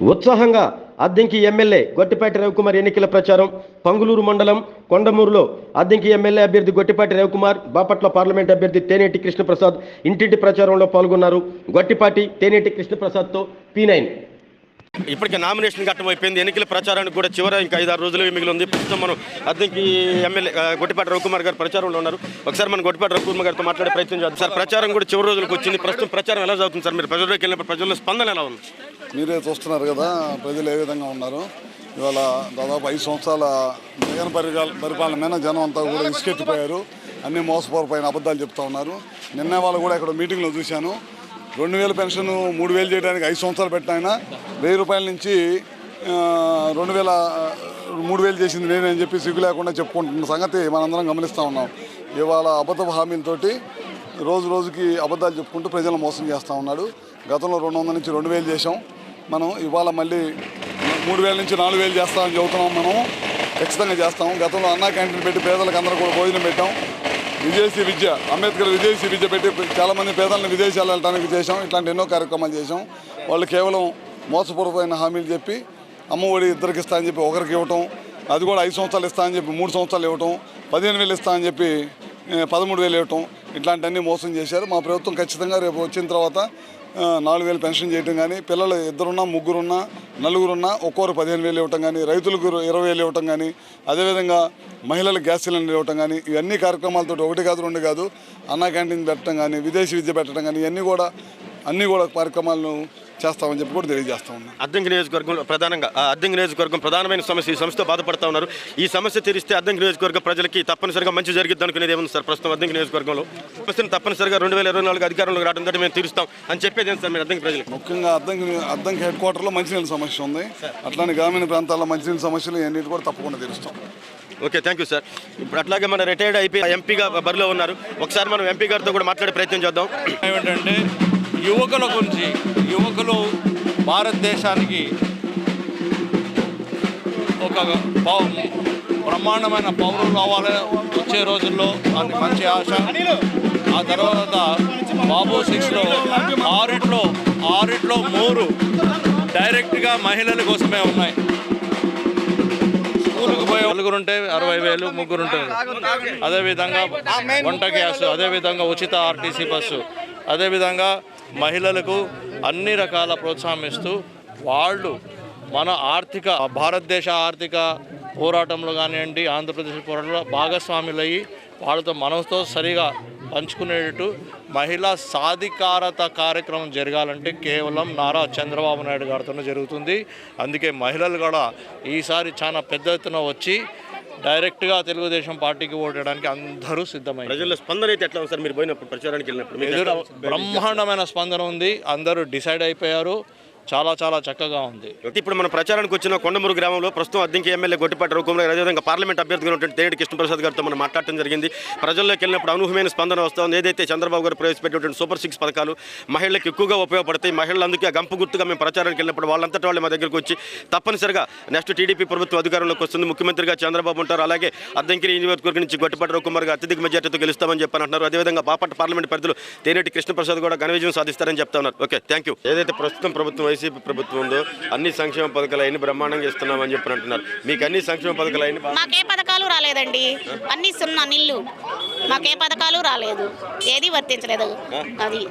ఉత్సాహంగా అద్దెంకి ఎమ్మెల్యే గొట్టిపాటి రవికుమార్ ఎన్నికల ప్రచారం. పంగులూరు మండలం కొండమూరులో అద్దెంకి ఎమ్మెల్యే అభ్యర్థి గొట్టిపాటి రవికుమార్ బాపట్ల పార్లమెంట్ అభ్యర్థి తేనేటి కృష్ణప్రసాద్ ఇంటింటి ప్రచారంలో పాల్గొన్నారు. గొట్టిపాటి తేనేటి కృష్ణప్రసాద్తో పీ నైన్. ఇప్పటికే నామినేషన్ ఘట్టం అయిపోయింది. ఎన్నికల ప్రచారానికి కూడా చివర ఇంకా ఐదారు రోజులు మిగిలి ఉంది ప్రస్తుతం మనం అద్దెకి ఎమ్మెల్యే ఆ, గొట్టిపాటి రవికుమార్ గారు ప్రచారంలో ఉన్నారు. ఒకసారి మనం గొట్టిపాటి రవికుమార్ గారితో మాట్లాడే ప్రయత్నం చేద్దాం. సార్ ప్రచారం కూడా చివరి రోజులకు వచ్చింది. ప్రస్తుతం ప్రచారం ఎలా జరుగుతుంది సార్? మీరు ప్రజల్లోకి వెళ్ళినప్పుడు ప్రజల్లో స్పందన ఎలా ఉంది? మీరే చూస్తున్నారు కదా ప్రజలు ఏ విధంగా ఉన్నారు? ఇవాళ దాదాపు ఐదు సంవత్సరాల జగన్ పరిపాల పరిపాలన మీద జనం అంతా కూడా ఇసుకెత్తిపోయారు. అన్ని మోసపోరపైన అబద్ధాలు చెప్తా ఉన్నారు. నిన్న వాళ్ళు కూడా ఇక్కడ మీటింగ్లో చూశాను. రెండు వేల పెన్షన్ మూడు వేలు చేయడానికి ఐదు సంవత్సరాలు పెట్టిన ఆయన వెయ్యి రూపాయల నుంచి రెండు వేల మూడు వేలు చేసింది నేనని చెప్పి సిగ్గు లేకుండా చెప్పుకుంటున్న సంగతి మనందరం గమనిస్తూ ఉన్నాం. ఇవాళ అబద్ధ హామీలతోటి రోజు రోజుకి అబద్ధాలు చెప్పుకుంటూ ప్రజలను మోసం చేస్తూ ఉన్నాడు. గతంలో రెండు వందల నుంచి రెండు వేలు చేసాం మనం ఇవాళ మళ్ళీ మూడు వేల నుంచి నాలుగు వేలు చేస్తామని చెబుతున్నాం మనం. ఖచ్చితంగా చేస్తాం. గతంలో అన్నా క్యాంటీన్ పెట్టి పేదలకు అందరూ కూడా భోజనం పెట్టాం. విదేశీ విద్య అంబేద్కర్ విదేశీ విద్య పెట్టి చాలామంది పేదలను విదేశాలు వెళ్ళడానికి చేసాం ఇట్లాంటి ఎన్నో కార్యక్రమాలు చేసాం వాళ్ళు కేవలం మోసపూర్వకమైన హామీలు చెప్పి అమ్మఒడి ఇద్దరికి ఇస్తా అని చెప్పి ఒకరికి ఇవ్వటం అది కూడా ఐదు సంవత్సరాలు ఇస్తా అని చెప్పి మూడు సంవత్సరాలు ఇవ్వటం పదిహేను వేలు ఇస్తా అని చెప్పి పదమూడు వేలు ఇవ్వటం ఇట్లాంటివన్నీ మోసం చేశారు. మా ప్రభుత్వం ఖచ్చితంగా రేపు వచ్చిన తర్వాత నాలుగు వేలు పెన్షన్ చేయటం కానీ పిల్లలు ఇద్దరున్నా ముగ్గురున్నా నలుగురున్నా ఒక్కొరు పదిహేను వేలు ఇవ్వటం కానీ రైతులకు ఇరవై వేలు ఇవ్వటం కానీ అదేవిధంగా మహిళలకు గ్యాస్ సిలిండర్ ఇవ్వటం కానీ ఇవన్నీ కార్యక్రమాలతో ఒకటి కాదు రెండు కాదు అన్నా క్యాంటీన్ పెట్టడం కానీ విదేశీ విద్య పెట్టడం కానీ ఇవన్నీ కూడా అన్నీ కూడా కార్యక్రమాలను చేస్తామని చెప్పి కూడా తెలియజేస్తా ఉన్నాం. అద్దెంకి నియోజకవర్గంలో ప్రధానంగా ఆ అద్దెంకి నియోజకవర్గం ప్రధానమైన సమస్య ఈ సమస్యతో బాధపడతా ఉన్నారు. ఈ సమస్య తీరిస్తే అద్దెంకి నియోజకవర్గ ప్రజలకి తప్పనిసరిగా మంచి జరిగిద్ది అనుకునేది ఏముంది సార్? ప్రస్తుతం అద్దెంకి నియోజకవర్గంలో సమస్యను తప్పనిసరిగా రెండు వేల ఇరవై నాలుగు అధికారంలోకి రావడం తోటి మేము తీరుస్తాం అని చెప్పేది ఏంటి సార్ మీరు అద్దెంకి ప్రజలకు? ముఖ్యంగా అద్దంకి అద్దంకి హెడ్ క్వార్టర్లో మంచినీళ్ళ సమస్య ఉంది. అట్లానే గ్రామీణ ప్రాంతాల్లో మంచినీళ్ళ సమస్యలు ఇవన్నీ కూడా తప్పకుండా తీరుస్తాం. Okay thank you sir. ఇప్పుడు అట్లాగే మన రిటైర్డ్ అయిపోయి ఎంపీగా బరిలో ఉన్నారు. ఒకసారి మనం ఎంపీ గారితో కూడా మాట్లాడే ప్రయత్నం చేద్దాం. ఏమిటంటే యువకుల గురించి యువకులు భారతదేశానికి ఒక బ్రహ్మాండమైన పౌరులు కావాలి వచ్చే రోజుల్లో. అది మంచి ఆశ. ఆ తర్వాత బాబు సిక్స్లో ఆరిట్లో ఆరిట్లో మూడు డైరెక్ట్గా మహిళల కోసమే ఉన్నాయి. స్కూల్కి పోయే నలుగురు ఉంటే అరవై వేలు ముగ్గురు ఉంటుంది అదేవిధంగా వంట గ్యాస్ అదేవిధంగా ఉచిత ఆర్టీసీ బస్సు అదేవిధంగా మహిళలకు అన్ని రకాల ప్రోత్సాహం ఇస్తూ వాళ్ళు మన ఆర్థిక భారతదేశ ఆర్థిక పోరాటంలో కానివ్వండి ఆంధ్రప్రదేశ్ పోరాటంలో భాగస్వాములయ్యి వాళ్ళతో మనతో సరిగా పంచుకునేటట్టు మహిళా సాధికారత కార్యక్రమం జరగాలంటే కేవలం నారా చంద్రబాబు నాయుడు గారితోనే జరుగుతుంది. అందుకే మహిళలు కూడా ఈసారి చాలా పెద్ద ఎత్తున వచ్చి డైరెక్ట్గా తెలుగుదేశం పార్టీకి ఓటేయడానికి అందరూ సిద్ధమైంది. ప్రజల్లో స్పందన అయితే ఎట్లా ఉంది సార్? మీరు పోయినప్పుడు ప్రచారానికి వెళ్ళినప్పుడు బ్రహ్మాండమైన స్పందన ఉంది. అందరూ డిసైడ్ అయిపోయారు. చాలా చాలా చక్కగా ఉంది. అయితే ఇప్పుడు మన ప్రచారానికి వచ్చిన కొండమూరు గ్రామంలో ప్రస్తుతం అద్దెంకి ఎమ్మెల్యే గొట్టిపాటి రఘుకుమార్ అదేవిధంగా పార్లమెంట్ అభ్యర్థిగా ఉన్నటువంటి తేనెటి కృష్ణప్రసాద్ గారితో మనం మాట్లాడటం జరిగింది. ప్రజల్లోకి వెళ్ళినప్పుడు అనూహ్యమైన స్పందన వస్తుంది. ఏదైతే చంద్రబాబు గారు ప్రవేశపెట్టినటువంటి సూపర్ సిక్స్ పథకాలు మహిళలకు ఎక్కువగా ఉపయోగపడతాయి మహిళలు అందుకే ఆ గంపు గుర్తుగా మేము ప్రచారానికి వెళ్ళినప్పుడు వాళ్ళంతటా వాళ్ళు మా దగ్గరికి వచ్చి తప్పనిసరిగా నెక్స్ట్ టీడీపీ ప్రభుత్వం అధికారంలోకి వస్తుంది. ముఖ్యమంత్రిగా చంద్రబాబు ఉంటారు. అలాగే అద్దెంకి నియోజకవర్గం నుంచి గొట్టిపాటి రఘుకుమార్ గారు అత్యధిక మెజార్టీతో గెలుస్తామని చెప్పని అంటున్నారు అదేవిధంగా బాపట్ల పార్లమెంట్ పరిధిలో తేనెటి కృష్ణప్రసాద్ కూడా ఘన విజయం సాధిస్తారని చెప్తా ఉన్నారు. ఓకే థ్యాంక్ యూ ఏదైతే ప్రస్తుతం ప్రభుత్వం వైసీపీ ప్రభుత్వం ఉందో అన్ని సంక్షేమ పథకాలు అన్ని బ్రహ్మాండంగా ఇస్తున్నామని చెప్పని అంటున్నారు మీకు అన్ని సంక్షేమ పథకాలు అన్ని బా- మాకే పథకాలు రాలేదండి. అన్ని సున్నా నిల్లు. మాకే పథకాలు రాలేదు. ఏది వర్తించలేదు. అది.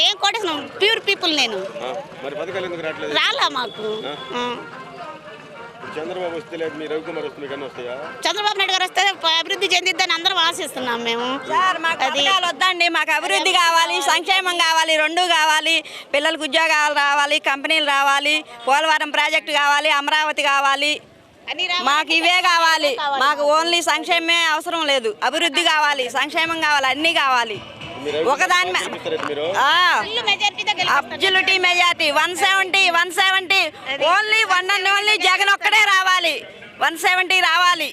ఏం కొట్టేసిన ప్యూర్ పీపుల్ నేను. రాలా మాకు. చంద్రబాబు వస్తే లేదు మీ రవికుమార్ వస్తే మీకు వస్తాయా? చంద్రబాబు నాయుడు గారు వస్తే అభివృద్ధి చెందిద్దని అందరం ఆశిస్తున్నాం మేము. సార్ మాకు పథకాలు వద్దండి మాకు అభివృద్ధి కావాలి సంక్షేమం కావాలి రెండు కావాలి పిల్లలకు ఉద్యోగాలు రావాలి కంపెనీలు రావాలి పోలవరం ప్రాజెక్టు కావాలి అమరావతి కావాలి. మాకు ఇవే కావాలి. మాకు ఓన్లీ సంక్షేమమే అవసరం లేదు. అభివృద్ధి కావాలి సంక్షేమం కావాలి అన్నీ కావాలి. ఒకదాని. Absolutely majority one seventy one seventy only one and only Jagan ఒక్కడే రావాలి. వన్ సెవెంటీ రావాలి.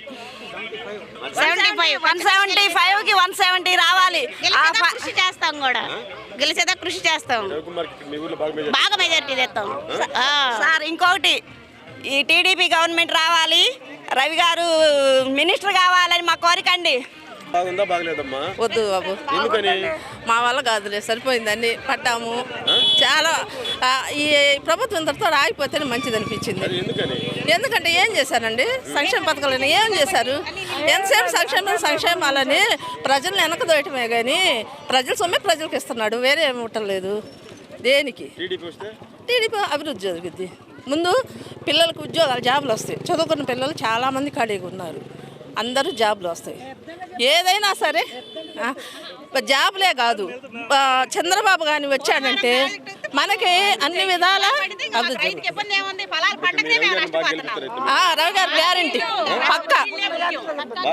సెవెంటీ ఫైవ్ వన్ సెవెంటీ ఫైవ్కి వన్ సెవెంటీ రావాలి కృషి చేస్తాం కూడా. గెలిచేదా కృషి చేస్తాం. బాగా మెజారిటీ తెస్తాం. ఆ. సార్ ఇంకొకటి. ఈ టీడీపీ గవర్నమెంట్ రావాలి. రవి గారు మినిస్టర్ కావాలని మా కోరిక అండి. బాగుందా బాగలేదమ్మా? వద్దు బాబు. ఎందుకని? మా వల్ల కాదులే సరిపోయిందండి పట్టాము. చాలా ఈ ప్రభుత్వం ఇంతటితో ఆగిపోతేనే మంచిది అనిపించింది. ఎందుకంటే ఏం చేశారండి? సంక్షేమ పథకాలని ఏం చేశారు? ఎంతసేపు సంక్షేమం సంక్షేమాలని ప్రజల్ని వెనక దోయటమే కానీ ప్రజల సొమ్మే ప్రజలకు ఇస్తున్నాడు వేరే ఏమి ఉండలేదు దేనికి? టీడీపీ అభివృద్ధి జరుగుద్ది. ముందు పిల్లలకు ఉద్యోగాలు జాబులు వస్తాయి. చదువుకున్న పిల్లలు చాలామంది ఖాళీగా ఉన్నారు. అందరూ జాబులు వస్తాయి. ఏదైనా సరే జాబులే కాదు. చంద్రబాబు కానీ వచ్చాడంటే మనకి అన్ని విధాల రవి గారు గ్యారంటీ. పక్క.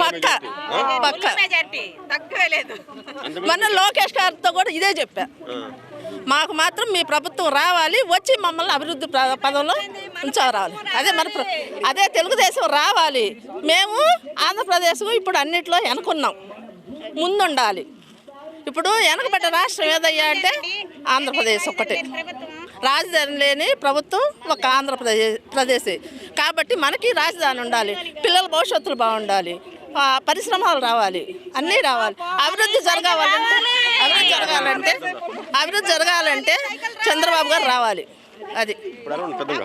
పక్క. పక్క. మొన్న లోకేష్ గారితో కూడా ఇదే చెప్పా. మాకు మాత్రం మీ ప్రభుత్వం రావాలి వచ్చి మమ్మల్ని అభివృద్ధి పదంలో ఉంచరావాలి. అదే మన అదే తెలుగుదేశం రావాలి. మేము ఆంధ్రప్రదేశ్ ఇప్పుడు అన్నిట్లో వెనుకున్నాం. ముందుండాలి. ఇప్పుడు వెనకబడ్డ రాష్ట్రం ఏదయ్యా అంటే ఆంధ్రప్రదేశ్ ఒక్కటే. రాజధాని లేని ప్రభుత్వం ఒక ఆంధ్రప్రదేశ్ ప్రదేశే. కాబట్టి మనకి రాజధాని ఉండాలి. పిల్లల భవిష్యత్తులు బాగుండాలి. పరిశ్రమలు రావాలి. అన్నీ రావాలి. అభివృద్ధి జరగాలంటే అభివృద్ధి జరగాలంటే అభివృద్ధి జరగాలంటే చంద్రబాబు గారు రావాలి. అది. అభివృద్ధి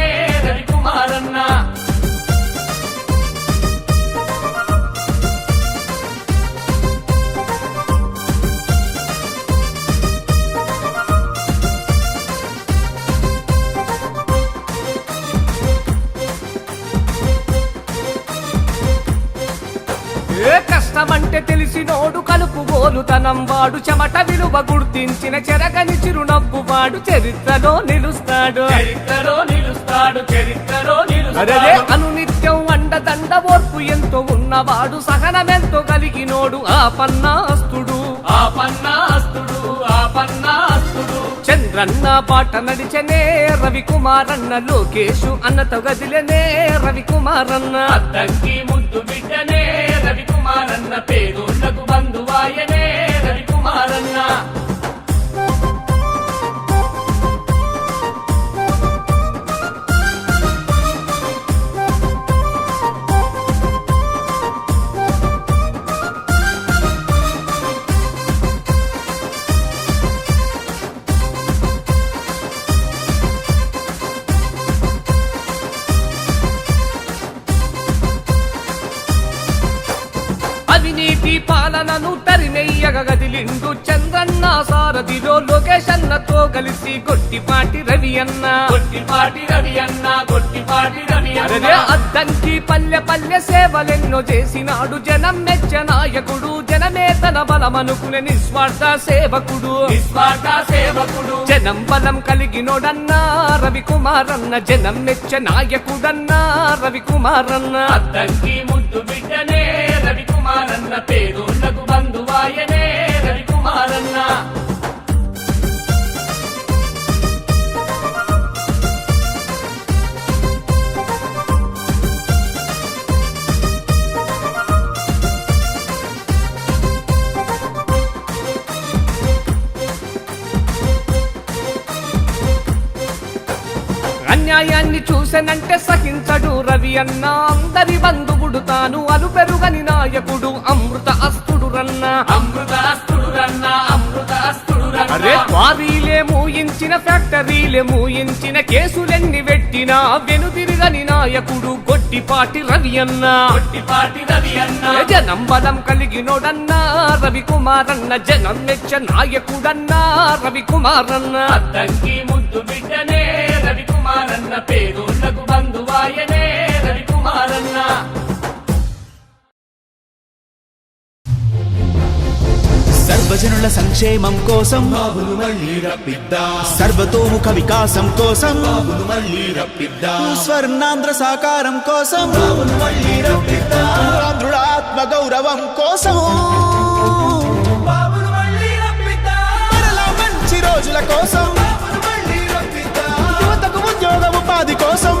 గోలుతనం వాడు చెమట విలువ గుర్తించిన చెరగని చిరునవ్వు వాడు చరిత్రలో నిలుస్తాడు. చరిత్రలో నిలుస్తాడు చరిత్రలో నిలుస్తాడు. అనునిత్యం అండదండ ఓర్పు ఎంతో ఉన్నవాడు సహనమెంతో కలిగినోడు ఆ పన్నాస్తుడు. ఆ పన్నాస్తుడు ఆ పన్నాస్తుడు. చంద్రన్న పాట నడిచనే రవికుమారన్న లోకేషు అన్నతో గదిలనే రవికుమారన్న. అద్దంకి ముద్దు బిడ్డనే రవికుమారన్న పేదోళ్ళకు బంధువాయనే అవినీతి పాలనను తరిమెయ్యగ గదిలిండు చంద్రన్న సారథిలో లోకేష్ అన్నతో కలిసి గొట్టిపాటి రవి అన్న. గొట్టిపాటి రవి అన్న గొట్టిపాటి రవి అన్న. అద్దంకి పల్లె పల్లె సేవలెన్నో చేసినాడు జనం మెచ్చ నాయకుడు జనమే తన బలమనుకునే నిస్వార్థ సేవకుడు. నిస్వార్థ సేవకుడు. జనం బలం కలిగినోడన్నా రవికుమారన్న జనం మెచ్చ నాయకుడన్నా రవికుమారన్న. అద్దంకి ముద్దు బిడ్డనే రవికుమారన్న పేదోళ్ళకు బంధువాయనే అన్యాయాన్ని చూసెనంటే సహించడు రవి అన్న. అందరి బంధువుడు తాను అలు పెరుగని నాయకుడు అమృత అస్తుడు రన్న. అమృత అస్తుడు రన్న అమృత అస్తుడు అరే క్వారీలే మూయించిన ఫ్యాక్టరీలే మూయించిన కేసులెన్ని పెట్టినా వెనుదిరగని నాయకుడు గొట్టిపాటి రవి అన్న. గొట్టిపాటి రవి అన్న. జనం బలం కలిగినోడన్నా రవికుమారన్న జనం మెచ్చ నాయకుడన్నా రవికుమారన్న. అద్దంకి ముద్దు బిడ్డనే. రవికుమారన్న పేదోళ్ళకు బంధువాయనే రవికుమారన్న. సర్వజనుల సంక్షేమం కోసం సర్వతోముఖ వికాసం కోసం స్వర్ణాంధ్ర సాకారం కోసం ఆంధ్రుల ఆత్మ గౌరవం కోసం మరలా మంచి రోజుల కోసం ఉపాధి కోసం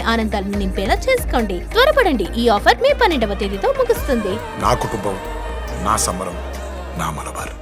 ఆనందాలను నింపేలా చేసుకోండి. త్వరపడండి. ఈ ఆఫర్ మే పన్నెండవ తేదీతో ముగుస్తుంది. నా కుటుంబం నా సంబరం నా మలబార్